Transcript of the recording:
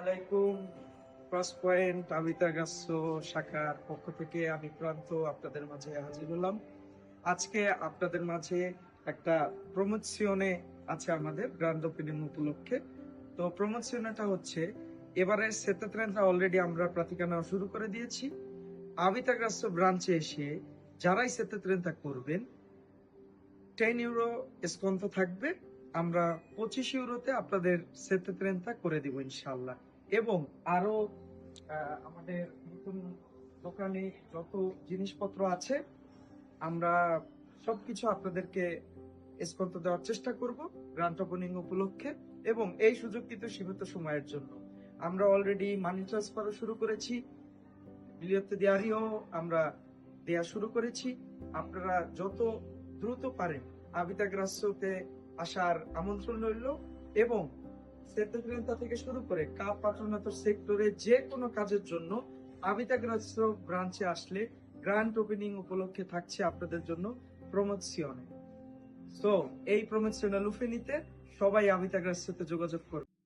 আলাইকুম। Cross point আবিতাগাস্য শাখার পক্ষ থেকে আমি প্রান্ত আপনাদের মাঝে হাজির হলাম। আজকে আপনাদের মাঝে একটা প্রমোশনে আছে আমাদের গ্র্যান্ড ওপেনিং উপলক্ষে। তো প্রমোশনটা হচ্ছে এবারে সেতেত্রেনটা অলরেডি আমরা প্রাতিকা শুরু করে দিয়েছি। আবিতাগ্রাস্য ব্রাঞ্চে এসে যারাই সেতেত্রেনটা করবেন টেন ইউরো স্কন্ত থাকবে। আমরা পঁচিশ ইউরোতে আপনাদের সেতেত্রেনটা করে দিব ইনশাল্লাহ এবং আরও আমাদের নতুন দোকানে যত জিনিসপত্র আছে, আমরা সবকিছু আপনাদেরকে স্কন্ত দেওয়ার চেষ্টা করব গ্রান্ট ওপেনিং উপলক্ষে এবং এই সুযোগ কিন্তু সীমিত সময়ের জন্য। আমরা অলরেডি মানি ট্রান্সফারও শুরু করেছি। বিলিয়তে দেওয়ারিও আমরা দেয়া শুরু করেছি। আপনারা যত দ্রুত পারেন আবিতাগ্রাস্যতে আসার আমন্ত্রণ রইল এবং সেতুগ্রেন্তা থেকে শুরু করে কাপ পাঠানোত সেক্টরে যে কোনো কাজের জন্য আবিতাগ্রাস্য ব্রাঞ্চে আসলে গ্র্যান্ড ওপেনিং উপলক্ষে থাকছে আপনাদের জন্য প্রমোশনে সো এই প্রমোশনে লুফে নিতে সবাই আবিতাগ্রাস্যতে যোগাযোগ করবে